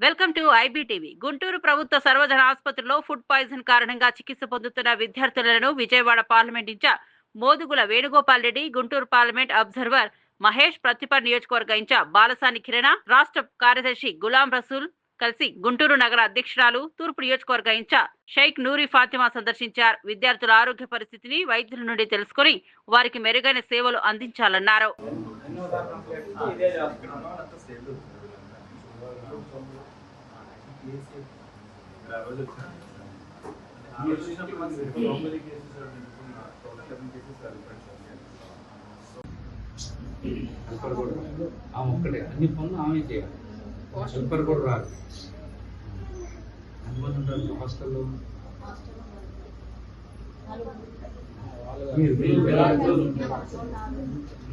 Welcome to IBTV. Guntur ప్రభుత్వ సర్వజన ఆసుపత్రిలో ఫుడ్ పాయిజన్ కారణంగా చికిత్స పొందుతున్న విద్యార్థులను Vijayawada parliament incharge Modugula Venugopal Reddy Guntur parliament observer Mahesh ప్రతిప నియోజకవర్గ ఇన్ఛార్జ్ బాలసాని కిరణ రాష్ట్ర కార్యదర్శి గులాం రసూల్ కలిసి గుంటూరు నగర అధ్యక్షురాలు తూర్పు నియోజకవర్గ ఇన్ఛార్జ్ షేక్ నూరి ఫాతిమా సందర్శించారు. విద్యార్థుల ఆరోగ్య పరిస్థితిని వైద్యుల నుండి తెలుసుకుని వారికి మెరుగైన సేవలు అందించాలన్నారు. హెల్పర్ కూడా ఆమె ఒక్కటే అన్ని పనులు ఆమె చేయాలి. హెల్పర్ కూడా రాదు ఎంతమంది ఉంటారు హాస్టల్లో.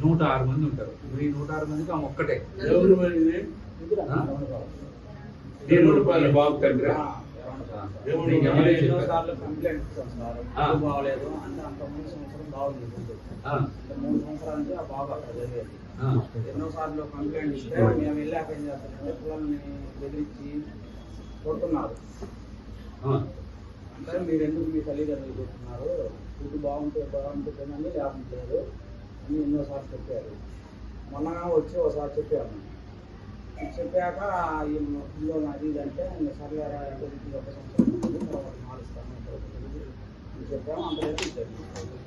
నూట ఆరు మంది ఉంటారు. మీ నూట ఆరు మందికి ఆమె ఒక్కటే. వాళ్ళ బాబు తండ్రి బాగలేదు అంటే అంత ముందు సంవత్సరం బాగుంది మూడు సంవత్సరాల నుంచి ఆ బాబు అక్కడ కంప్లైంట్ ఇస్తే మేము వెళ్ళాక ఏం చేస్తారంటే పిల్లల్ని బెదిరించి కొడుతున్నారు. ఆ. అంటే మీరు ఎందుకు మీ తల్లిదండ్రులు చెప్తున్నారు? ఫుడ్ బాగుంటే బాగుంటుందని లేకుంటలేదు అని ఎన్నోసార్లు చెప్పారు. మొన్న వచ్చి ఒకసారి చెప్పాను చెప్పాక ఈ పిల్లలు అది అంటే సర్లేరా ఒక సంవత్సరం తర్వాత మారుస్తాను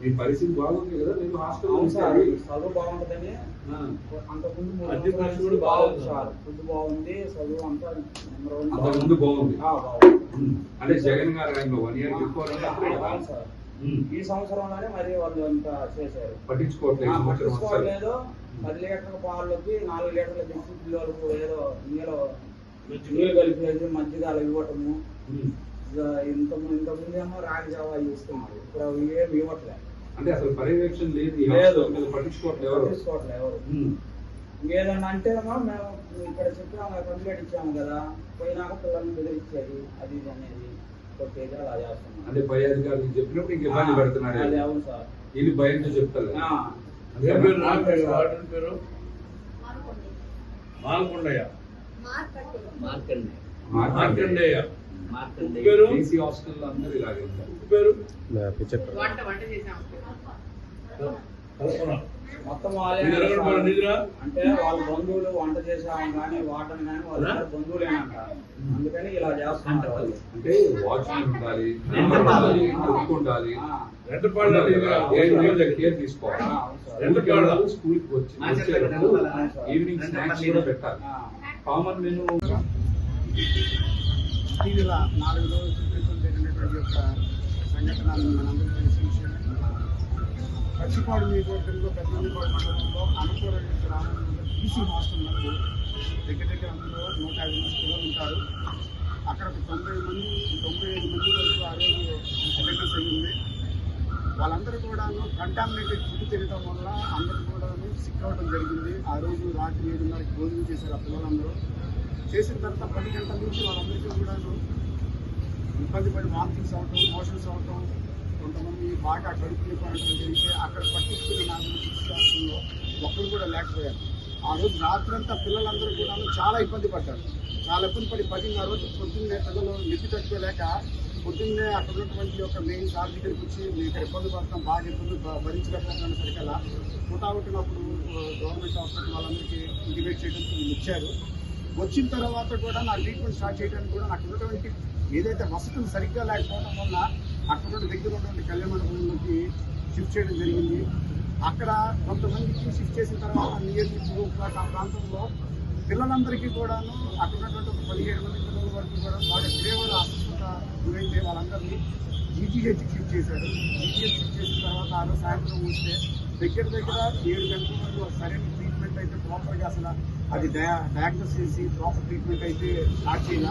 మీ పరిస్థితి బాగుంది కదా మీరు హాస్టల్లో అవును సార్ ఉంటారు. చదువు బాగుంటుందని ఆ. అంతకుముందు అద్దె ఖర్చు కూడా బాగుంది. సార్ ఫుడ్ బాగుంది చదువు అంతా నెంబర్ వన్ అంతకుముందు బాగుంది. అంటే జగన్ గారు ఆయనలో వన్ ఇయర్ అవును సార్. ఈ సంవత్సరంలోనే మరి వాళ్ళు అంత చేశారు పట్టించుకోవట్లేదు. పట్టించుకోవట్లేదు పది లీటర్ల పాలకి నాలుగు లీటర్ల పిల్లలకు ఏదో నీళ్ళు నీళ్ళు కలిపేది మజ్జిగ అలా ఇవ్వటము ఇంత ఇంత ముందేమో రాగి జావా అవి ఇస్తున్నారు ఇప్పుడు అవి ఏమి ఇవ్వట్లేదు అంటే అసలు పర్యవేక్షణ లేదు. లేదు. పట్టించుకోవట్లేదు ఎవరు? పట్టించుకోవట్లేదు ఎవరు? అంటేనేమో మేము ఇక్కడ చెప్పాము కంప్లైంట్ ఇచ్చాము కదా పోయినాక పిల్లల్ని బెదిరించేది అది ఇది అనేది కొట్టేది అలా చేస్తున్నాం. అంటే పై అధికారులకు చెప్పినప్పుడు ఇంక ఇబ్బంది పెడుతున్నారు? అది అవును సార్. వీళ్ళు భయంతో చెప్తారు ఆ, ఏ పేరు? నా పేరు వార్డెన్ పేరు మాల్కొండయ్య మార్కండేయ పేరు ఏసీ హాస్టల్ అందరూ ఇలాగే ఉంటారు. పేరు వంట వంట చేసాం కల్పన మొత్తం వాళ్ళే అంటే వాళ్ళ బంధువులు వంట చేసాము కానీ వాటం కానీ వాళ్ళ బంధువులేనంట. అందుకని ఇలా చేస్తుంటారు వాళ్ళు. అంటే వాచ్మెన్ ఉండాలి కుక్ ఉండాలి రెండు కేర్ తీసుకోవాలి. రెండు స్కూల్కి వచ్చి వచ్చేటప్పుడు ఈవినింగ్ స్నాక్స్ కూడా పెట్టాలి. Common menu. ఇటీవల నాలుగు రోజుల క్రితం జరిగినటువంటి యొక్క సంఘటనలను మనందరం తెలిసిన విషయమే పచ్చిపాడు నియోజకవర్గంలో పెద్దపాడు మండలంలో అనంతపురం గ్రామంలో బీసీ హాస్టల్ నందు దగ్గర దగ్గర అందులో నూట యాభై మంది పిల్లలు ఉంటారు. అక్కడ తొంభై మంది తొంభై ఐదు మంది వరకు ఆ రోజు అటెండెన్స్ అయ్యింది వాళ్ళందరూ కూడా కంటామినేటెడ్ ఫుడ్ తినడం వల్ల అందరూ కూడా సిక్ అవ్వడం జరిగింది. ఆ రోజు రాత్రి ఏడున్నరకి భోజనం చేశారు ఆ పిల్లలందరూ. చేసిన తర్వాత పది గంటల నుంచి వాళ్ళందరికీ కూడా ఇబ్బంది పడి వామిటింగ్స్ అవటం మోషన్స్ అవటం కొంతమంది బాగా కడుపు నొప్పి జరిగితే అక్కడ పట్టించుకునే నాకు చికిత్సాలో ఒక్కరు కూడా లేకపోయారు. ఆ రోజు రాత్రంతా పిల్లలందరూ కూడా చాలా ఇబ్బంది పడ్డారు. చాలా ఇబ్బంది పడి పదిన్నర రోజు పొద్దున్నే పిల్లలు నిప్పి తట్టుకోలేక పొద్దున్నే అక్కడ ఉన్నటువంటి యొక్క మెయిన్ సార్ దగ్గరికి వచ్చి మేము ఇక్కడ ఇబ్బంది పడతాం బాగా ఇబ్బంది భ- భరించలేకపోతున్నాం సరికల్లా పుట్టినప్పుడు గవర్నమెంట్ హాస్పిటల్ వాళ్ళందరికీ ఇంటిమేట్ చేయడానికి ఇచ్చారు. వచ్చారు వచ్చిన తర్వాత కూడా నా ట్రీట్మెంట్ స్టార్ట్ చేయడానికి కూడా నాకు ఉన్నటువంటి ఏదైతే వసతులు సరిగ్గా లేకపోవడం వల్ల అక్కడ దగ్గర ఉన్నటువంటి కళ్యాణ మండపంలోకి షిఫ్ట్ చేయడం జరిగింది. అక్కడ కొంతమందికి షిఫ్ట్ చేసిన తర్వాత నియోజకవర్గ ఆ ప్రాంతంలో పిల్లలందరికీ కూడాను అక్కడ ఉన్నటువంటి ఒక పదిహేడు మంది పిల్లల వరకు కూడా బాగా తీవ్ర అస్వస్థత గురైతే వాళ్ళందరినీ జీజీహెచ్ షిఫ్ట్ చేశారు. జీజీహెచ్ షిఫ్ట్ చేసిన తర్వాత ఆ సాయంత్రం వస్తే దగ్గర దగ్గర ఏడు గంటల వరకు ఒక సరైన ట్రీట్మెంట్ అయితే ప్రాపర్గా అసలు అది డయా డయాగ్నోస్ చేసి ప్రాపర్ ట్రీట్మెంట్ అయితే స్టార్ట్ చేయాల?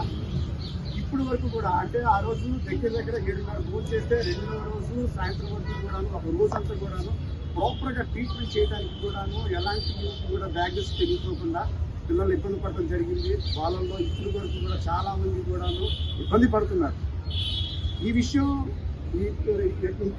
ఇప్పుడు వరకు కూడా అంటే ఆ రోజు దగ్గర దగ్గర ఏడున్నర రోజు చేస్తే రెండున్నర రోజు సాయంత్రం వరకు కూడాను ఒక రోజు అంతా కూడాను ప్రాపర్గా ట్రీట్మెంట్ చేయడానికి కూడాను ఎలాంటి కూడా డయాగ్నోస్ తెలియకోకుండా పిల్లలు ఇబ్బంది పడటం జరిగింది. వాళ్ళల్లో ఇప్పుడు వరకు కూడా చాలామంది కూడాను ఇబ్బంది పడుతున్నారు. ఈ విషయం